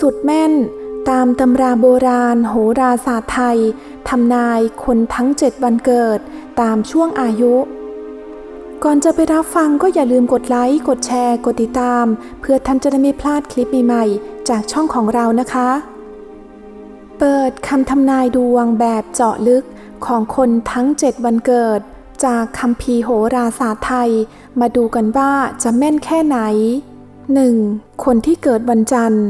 สุดแม่นตามตำราโบราณโหราศาสตร์ไทยทำนายคนทั้งเจ็ดวันเกิดตามช่วงอายุ ก่อนจะไปรับฟังก็อย่าลืมกดไลค์ กดแชร์ กดติดตาม เพื่อท่านจะได้ไม่พลาดคลิปใหม่ๆ จากช่องของเรานะคะ เปิดคำทำนายดวงแบบเจาะลึกของคนทั้ง7วันเกิด จากคำพีโหราศาสตร์ไทย มาดูกันว่าจะแม่นแค่ไหน 1. คนที่เกิดวันจันทร์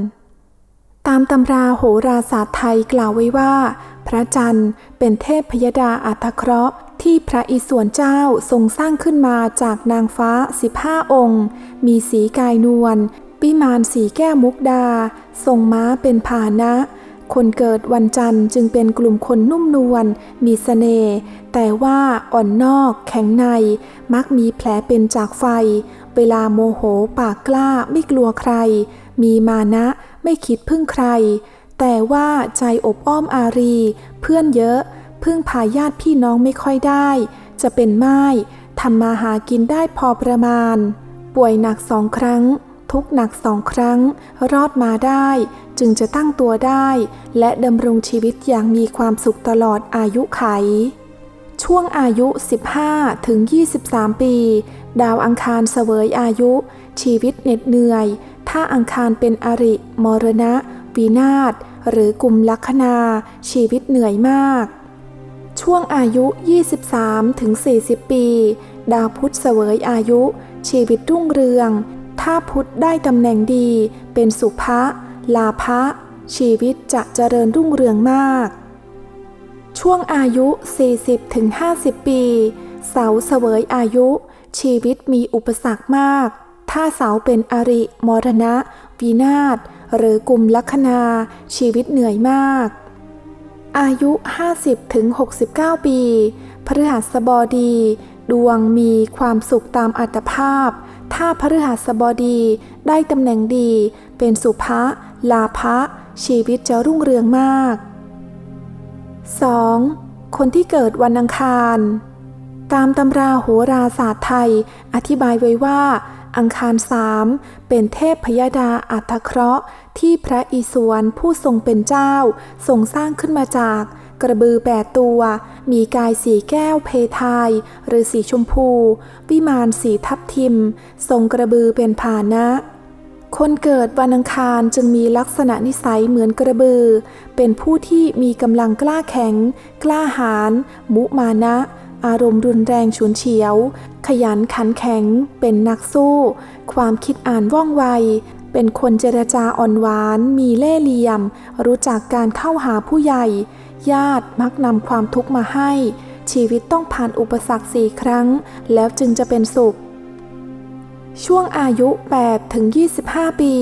ตามตำราโหราศาสตร์ไทยกล่าวไว้ว่า พระจันทร์เป็นเทพพยดาอัตเคราะห์ที่พระอิศวรเจ้าทรงสร้างขึ้นมาจากนางฟ้า 15 องค์ มีสีกายนวลปิมานสีแก้มุกดา ทรงม้าเป็นพาหนะ คนเกิดวันจันทร์จึงเป็นกลุ่มคนนุ่มนวล มีสเสน่ห์ แต่ว่าอ่อนนอกแข็งใน มักมีแผลเป็นจากไฟ เวลาโมโหปากกล้าไม่กลัวใคร มีมานะไม่คิดพึ่งใคร แต่ว่าใจอบอ้อมอารี เพื่อนเยอะ พึ่งพาญาติพี่น้องไม่ค่อยได้ จะเป็นไม้ทำมาหากินได้พอประมาณ ป่วยหนักสองครั้ง ทุกหนักสองครั้ง รอดมาได้ จึงจะตั้งตัวได้ และดำรงชีวิตอย่างมีความสุขตลอดอายุไข ช่วงอายุ 15 ถึง 23 ปี ดาวอังคารเสวยอายุ ชีวิตเหน็ดเหนื่อย ถ้าอังคารเป็นอริ มรณะวินาศหรือกลุ่มลัคนา ชีวิตเหนื่อยมาก ช่วงอายุ 23ถึง40ปี ดาวพุธเสวยอายุ ชีวิตรุ่งเรือง ถ้าพุธได้ตำแหน่งดี เป็นสุภะลาภะชีวิตจะเจริญรุ่งเรืองมาก ช่วงอายุ 40ถึง50ปี เสาเสวยอายุ ชีวิตมีอุปสรรคมาก ถ้าเสาเป็นอริ มรณะวินาศ หรือกลุ่มลัคนา ชีวิตเหนื่อยมาก อายุ 50ถึงปีพฤหัสบดี ดวงมีความสุขตามอัตภาพ ถ้าพฤหัสบดีได้ตำแหน่งดี เป็นสุภะลาภะชีวิตจะรุ่งเรืองมาก 2. คนที่เกิดวันอังคาร ตามตำราโหราศาสตร์ไทย อธิบายไว้ว่า อังคารสามเป็นเทพพยดาอัตเคราะห์ ที่พระอิศวรผู้ทรงเป็นเจ้า ทรงสร้างขึ้นมาจากกระบือแปดตัว มีกายสีแก้วเพทายหรือสีชมพู วิมานสีทับทิม ทรงกระบือเป็นผานะคนเกิดวันอังคารจึงมีลักษณะนิสัยเหมือนกระบือ เป็นผู้ที่มีกำลังกล้าแข็ง กล้าหาญ มุมานะ อารมณ์รุนแรงฉุนเฉียว ขยันขันแข็ง เป็นนักสู้ ความคิดอ่านว่องไว เป็นคนเจรจาอ่อนหวาน มีเล่ห์เหลี่ยม รู้จักการเข้าหาผู้ใหญ่ ญาติมักนำความทุกข์มาให้ ชีวิตต้องผ่านอุปสรรคสี่ครั้ง แล้วจึงจะเป็นสุข ช่วงอายุ 8 ถึง 25 ปี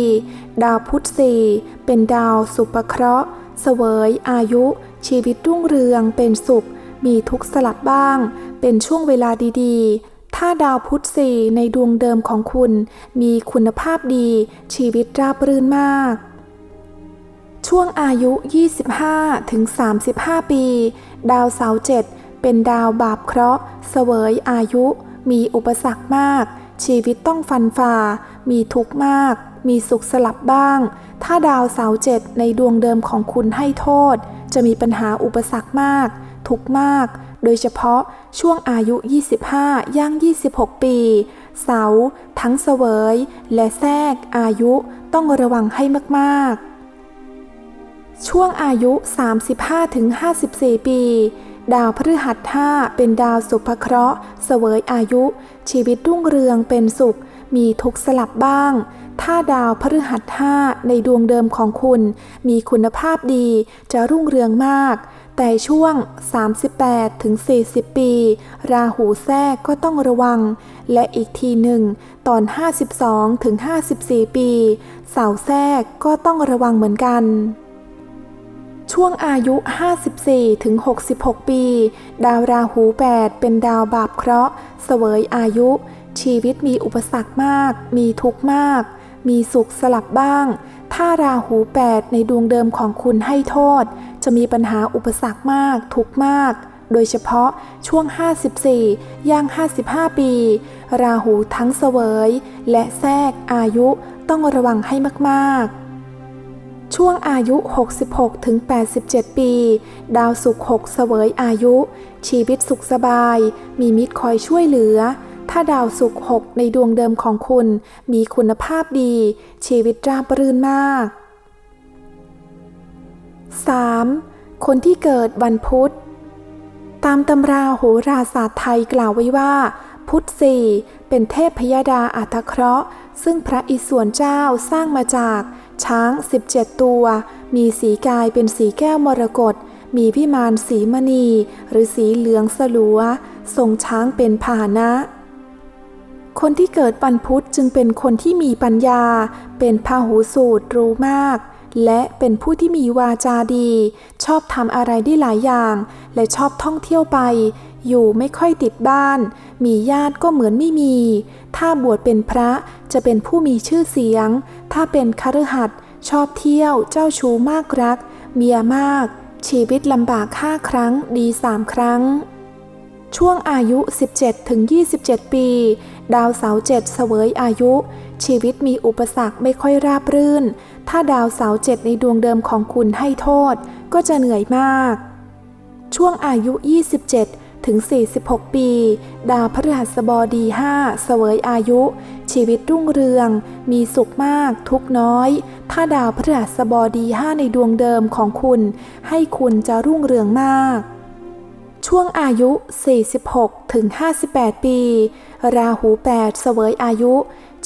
ดาวพุธสี่เป็นดาวสุปเคราะห์ เสวยอายุ ชีวิตรุ่งเรืองเป็นสุข มีทุกข์สลับบ้าง เป็นช่วงเวลาดีๆ ถ้าดาวพุธสี่ในดวงเดิมของคุณ มีคุณภาพดี ชีวิตราบรื่นมาก ช่วงอายุ 25ถึง35 ปี ดาวเสาร์เจ็ดเป็นดาวบาปเคราะห์ เสวยอายุ มีอุปสรรคมาก ชีวิตต้องฟันฝ่า มีทุกข์มาก มีสุขสลับบ้าง ถ้าดาวเสาร์เจ็ดในดวงเดิมของคุณให้โทษ จะมีปัญหาอุปสรรคมาก ทุกข์มาก โดยเฉพาะช่วงอายุ 25 ย่าง 26 ปี เสา ทั้งเสวย และแทรกอายุต้องระวังให้มากๆช่วงอายุ 35-54 ปี ดาวพฤหัสห้าเป็นดาวสุภเคราะห์ เสวยอายุ ชีวิตรุ่งเรืองเป็นสุข มีทุกสลับบ้าง ถ้าดาวพฤหัสห้าในดวงเดิมของคุณ มีคุณภาพดีจะรุ่งเรืองมาก แต่ช่วง 38ถึง40ปี ราหูแทรกก็ต้องระวัง และอีกทีหนึ่ง ตอน 52ถึง54ปี เสาแทรกก็ต้องระวังเหมือนกัน ช่วงอายุ 54ถึง66ปี ดาวราหู 8 เป็นดาวบาปเคราะห์ เสวยอายุ ชีวิตมีอุปสรรคมาก มีทุกข์มาก มีสุขสลับบ้าง ถ้าราหู8ในดวงเดิมของคุณให้โทษ จะมีปัญหาอุปสรรคมาก ทุกมาก โดยเฉพาะช่วง 54 ย่าง 55 ปี ราหูทั้งเสวย และแทรกอายุต้องระวังให้มากๆช่วงอายุ 66 ถึง 87 ปี ดาวสุขหกเสวยอายุ ชีวิตสุขสบาย มีมิตรคอยช่วยเหลือ ถ้าดาวสุขหกในดวงเดิมของคุณ มีคุณภาพดี ชีวิตราบรื่นมาก 3. คนที่เกิดวันพุธ ตามตำราโหราศาสตร์ไทยกล่าวไว้ว่า พุทธสี่เป็นเทพพยดาอัตเคราะห์ ซึ่งพระอิศวรเจ้าสร้างมาจากช้าง 17 ตัว มีสีกายเป็นสีแก้วมรกต มีวิมานสีมณี หรือสีเหลืองสลัว ทรงช้างเป็นพาหนะ คนที่เกิดวันพุธจึงเป็นคนที่มีปัญญา เป็นพาหูสูตรรู้มาก และเป็นผู้ที่มีวาจาดี ชอบทำอะไรได้หลายอย่าง และชอบท่องเที่ยวไป อยู่ไม่ค่อยติดบ้าน มีญาติก็เหมือนไม่มี ถ้าบวชเป็นพระจะเป็นผู้มีชื่อเสียง ถ้าเป็นคฤหัสถ์ชอบเที่ยวเจ้าชู้มากรัก เมียมาก ชีวิตลำบากห้าครั้งดีสามครั้ง ช่วงอายุ 17ถึง27 ปี ดาวเสาเจ็ดเสวยอายุ ชีวิตมีอุปสรรคไม่ค่อยราบรื่น ถ้าดาวเสาเจ็ดในดวงเดิมของคุณให้โทษ ก็จะเหนื่อยมาก ช่วงอายุ 27 ถึง 46 ปี ดาวพฤหัสบดี 5 เสวยอายุ ชีวิตรุ่งเรือง มีสุขมาก ทุกน้อย ถ้าดาวพฤหัสบดี 5 ในดวงเดิมของคุณ ให้คุณจะรุ่งเรืองมาก ช่วงอายุ 46 ถึง 58 ปี ราหู8เสวยอายุ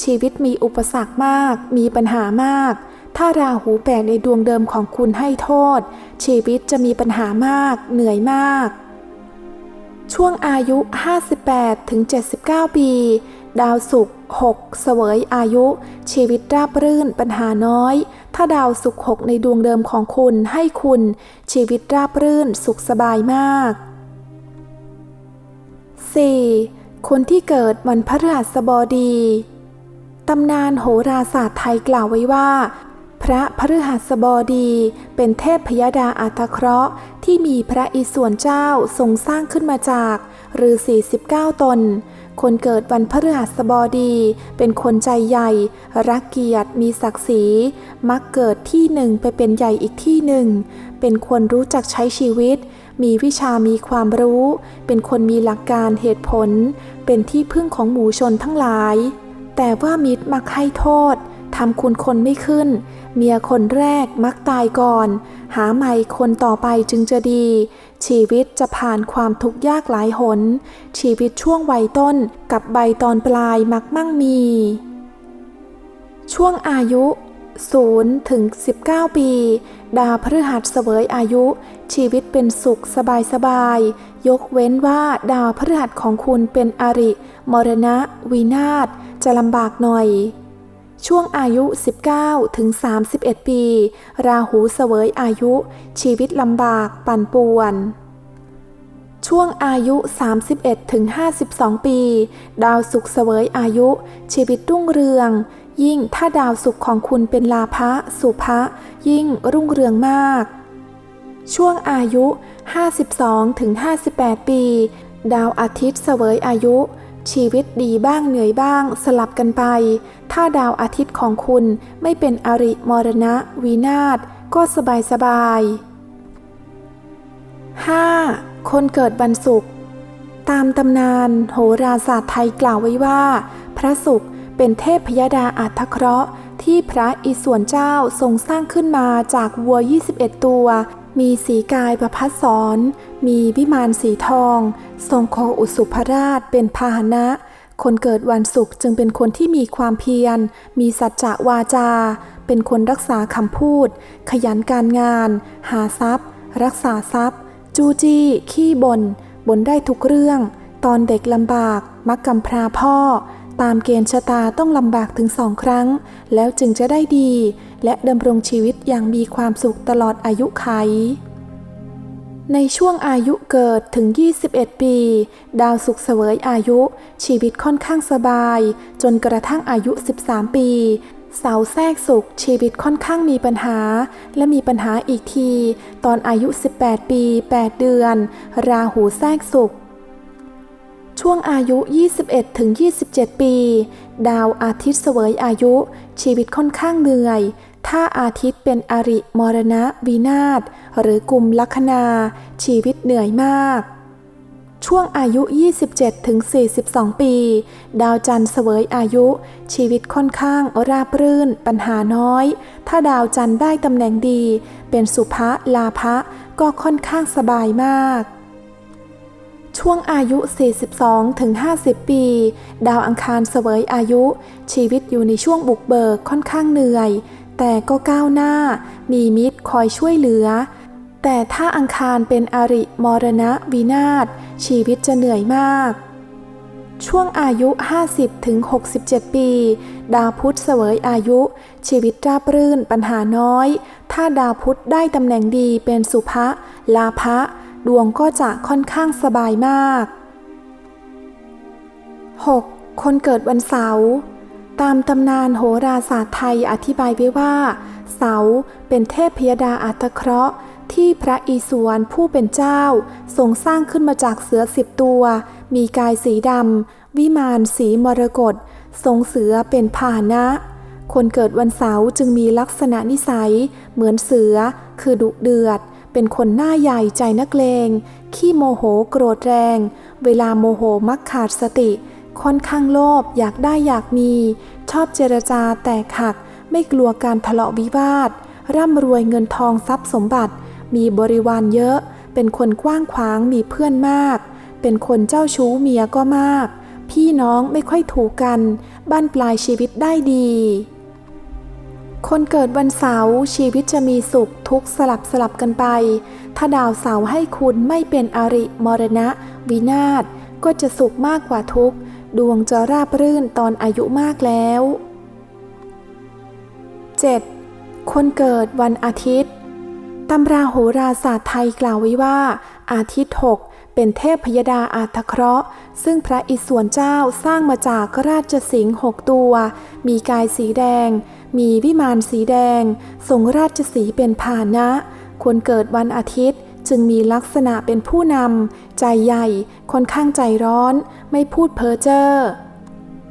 ชีวิตมีอุปสรรคมาก มีปัญหามาก ถ้าราหูแปดในดวงเดิมของคุณให้โทษ ชีวิตจะมีปัญหามาก เหนื่อยมาก ช่วงอายุ 58ถึง79 ปี ดาวศุกร์6เสวยอายุ ชีวิตราบรื่นปัญหาน้อย ถ้าดาวศุกร์6ในดวงเดิมของคุณให้คุณ ชีวิตราบรื่นสุขสบายมาก 4. คนที่เกิดวันพฤหัสบดี ตำนานโหราศาสตร์ไทยกล่าวไว้ว่า พระพฤหัสบดีเป็นเทพพยดาอัตเคราะห์ที่มีพระอิศวรเจ้าทรงสร้างขึ้นมาจากฤาษี19ตน คนเกิดวันพฤหัสบดี เป็นคนใจใหญ่ รักเกียรติมีศักดิ์ศรี มักเกิดที่หนึ่งไปเป็นใหญ่อีกที่หนึ่ง เป็นคนรู้จักใช้ชีวิต มีวิชามีความรู้ เป็นคนมีหลักการเหตุผล เป็นที่พึ่งของหมู่ชนทั้งหลาย แต่ว่ามิตรมักให้โทษทำคุณคนไม่ขึ้น เมียคนแรกมักตายก่อน หาใหม่คนต่อไปจึงจะดี ชีวิตจะผ่านความทุกข์ยากหลายหน ชีวิตช่วงวัยต้นกับใบตอนปลายมักมั่งมี ช่วงอายุ0ถึง19 ปี ดาวพฤหัสเสวยอายุ ชีวิตเป็นสุขสบายสบาย ยกเว้นว่าดาวพฤหัสของคุณเป็นอริ มรณะ วินาศ จะลำบากหน่อย ช่วงอายุ 19 ถึง 31 ปี ราหูเสวยอายุ ชีวิตลำบากปั่นป่วน ช่วงอายุ 31 ถึง 52 ปี ดาวศุกร์เสวยอายุ ชีวิตรุ่งเรือง ยิ่งถ้าดาวศุกร์ของคุณเป็นลาภะสุภะยิ่งรุ่งเรืองมาก ช่วงอายุ 52ถึง58 ปี ดาวอาทิตย์เสวยอายุ ชีวิตดีบ้างเหนื่อยบ้างสลับกันไป ถ้าดาวอาทิตย์ของคุณไม่เป็นอริมรณะวินาศก็สบายสบาย 5. คนเกิดวันศุกร์ตามตำนานโหราศาสตร์ไทยกล่าวไว้ว่า พระศุกร์ เป็นเทพพยดาอัตเคราะห์ ที่พระอิศวรเจ้าทรงสร้างขึ้นมาจากวัว 21 ตัว มีสีกายประพัดสอนมีวิมานสีทอง ทรงครองอุสุภราชเป็นพาหนะ คนเกิดวันศุกร์จึงเป็นคนที่มีความเพียร มีสัจจะวาจา เป็นคนรักษาคำพูด ขยันการงาน หาทรัพย์ รักษาทรัพย์ จูจี้ ขี้บน่นบ่นได้ทุกเรื่อง ตอนเด็กลำบาก มักกำพร้าพ่อ ตามเกณฑ์ชะตาต้องลำบากถึงสองครั้ง แล้วจึงจะได้ดี และดำรงชีวิตอย่างมีความสุขตลอดอายุไข ในช่วงอายุเกิดถึง 21 ปี ดาวสุขเสวยอายุ ชีวิตค่อนข้างสบาย จนกระทั่งอายุ 13 ปีเสาแทรกสุขชีวิตค่อนข้างมีปัญหา และมีปัญหาอีกที ตอนอายุ 18 ปี 8 เดือน ราหูแทรกสุข ช่วงอายุ 21ถึง27 ปี ดาวอาทิตย์เสวยอายุ ชีวิตค่อนข้างเหนื่อย ถ้าอาทิตย์เป็นอริมรณะวินาศหรือกลุ่มลัคนา ชีวิตเหนื่อยมาก ช่วงอายุ 27ถึง42 ปี ดาวจันทร์เสวยอายุ ชีวิตค่อนข้างราบรื่น ปัญหาน้อย ถ้าดาวจันทร์ได้ตำแหน่งดี เป็นสุภะลาภะก็ค่อนข้างสบายมาก ช่วงอายุ 42ถึง50 ปี ดาวอังคารเสวยอายุ ชีวิตอยู่ในช่วงบุกเบิกค่อนข้างเหนื่อย แต่ก็ก้าวหน้า มีมิตรคอยช่วยเหลือ แต่ถ้าอังคารเป็นอริมรณะวินาศชีวิตจะเหนื่อยมาก ช่วงอายุ 50ถึง67 ปี ดาวพุธเสวยอายุ ชีวิตราบรื่นปัญหาน้อย ถ้าดาวพุธได้ตำแหน่งดีเป็นสุภะลาภะ ดวงก็จะค่อนข้างสบายมาก 6. คนเกิดวันเสาร์ตามตำนานโหราศาสตร์ไทยอธิบายไว้ว่า เสาเป็นเทพพยดาอัตเคราะห์ ที่พระอิศวรผู้เป็นเจ้า ทรงสร้างขึ้นมาจากเสือสิบตัว มีกายสีดำ วิมานสีมรกตทรงเสือเป็นพาหนะ คนเกิดวันเสาร์จึงมีลักษณะนิสัย เหมือนเสือ คือดุเดือด เป็นคนหน้าใหญ่ใจนักเลง ขี้โมโหโกรธแรง เวลาโมโหมักขาดสติ ค่อนข้างโลภอยากได้อยากมี ชอบเจรจาแตกหักไม่กลัวการทะเลาะวิวาท ร่ำรวยเงินทองทรัพย์สมบัติ มีบริวารเยอะ เป็นคนกว้างขวางมีเพื่อนมาก เป็นคนเจ้าชู้เมียก็มาก พี่น้องไม่ค่อยถูกกัน บ้านปลายชีวิตได้ดี คนเกิดวันเสาร์ชีวิตจะมีสุขทุกสลับสลับกันไป ถ้าดาวเสาร์ให้คุณไม่เป็นอริมรณะ วินาศก็จะสุขมากกว่าทุกดวงจะราบรื่นตอนอายุมากแล้ว 7. คนเกิดวันอาทิตย์ตำราโหราศาสตร์ไทยกล่าวไว้ว่า อาทิตย์6เป็นเทพพยดาอาทเคราะห์ ซึ่งพระอิศวรเจ้าสร้างมาจากราชสิงห์หกตัว มีกายสีแดง มีวิมานสีแดงทรงราชสีเป็นพานะคนเกิดวันอาทิตย์จึงมีลักษณะเป็นผู้นำ ใจใหญ่ ค่อนข้างใจร้อน ไม่พูดเพ้อเจ้อ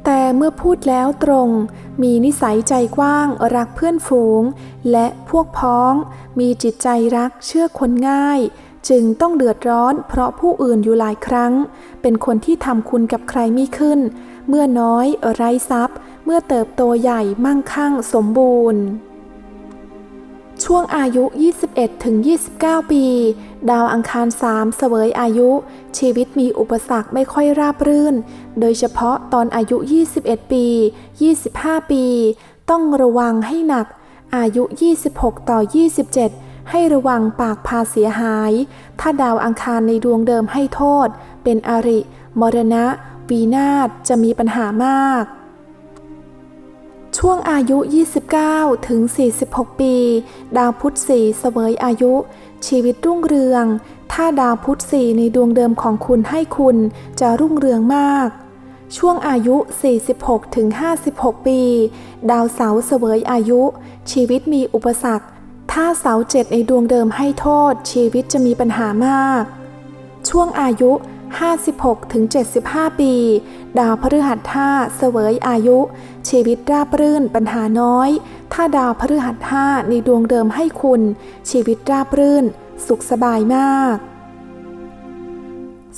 แต่เมื่อพูดแล้วตรง มีนิสัยใจกว้าง รักเพื่อนฝูง และพวกพ้อง มีจิตใจรักเชื่อคนง่าย จึงต้องเดือดร้อนเพราะผู้อื่นอยู่หลายครั้ง เป็นคนที่ทำคุณกับใครไม่ขึ้น เมื่อน้อยไร้ทรัพย์ เมื่อเติบโตใหญ่มั่งคั่งสมบูรณ์ ช่วงอายุ 21ถึง29ปี ดาวอังคาร3เสวยอายุ ชีวิตมีอุปสรรคไม่ค่อยราบรื่น โดยเฉพาะตอนอายุ 21 ปี 25 ปี ต้องระวังให้หนัก อายุ 26 ต่อ 27 ให้ระวังปากพาเสียหาย ถ้าดาวอังคารในดวงเดิมให้โทษ เป็นอริ มรณะ วีนาศจะมีปัญหามาก ช่วงอายุ 29 ถึง 46 ปี ดาวพุธสีเสวยอายุ ชีวิตรุ่งเรือง ถ้าดาวพุธสีในดวงเดิมของคุณให้คุณจะรุ่งเรืองมากช่วงอายุ 46ถึง56 ปี ดาวเสาเสวยอายุ ชีวิตมีอุปสรรค ถ้าเสาเจ็ดในดวงเดิมให้โทษชีวิตจะมีปัญหามาก ช่วงอายุ 56 ถึง 75 ปี ดาวพฤหัสท่าเสวยอายุ ชีวิตราบรื่นปัญหาน้อย ถ้าดาวพฤหัสท่าในดวงเดิมให้คุณ ชีวิตราบรื่น สุขสบายมาก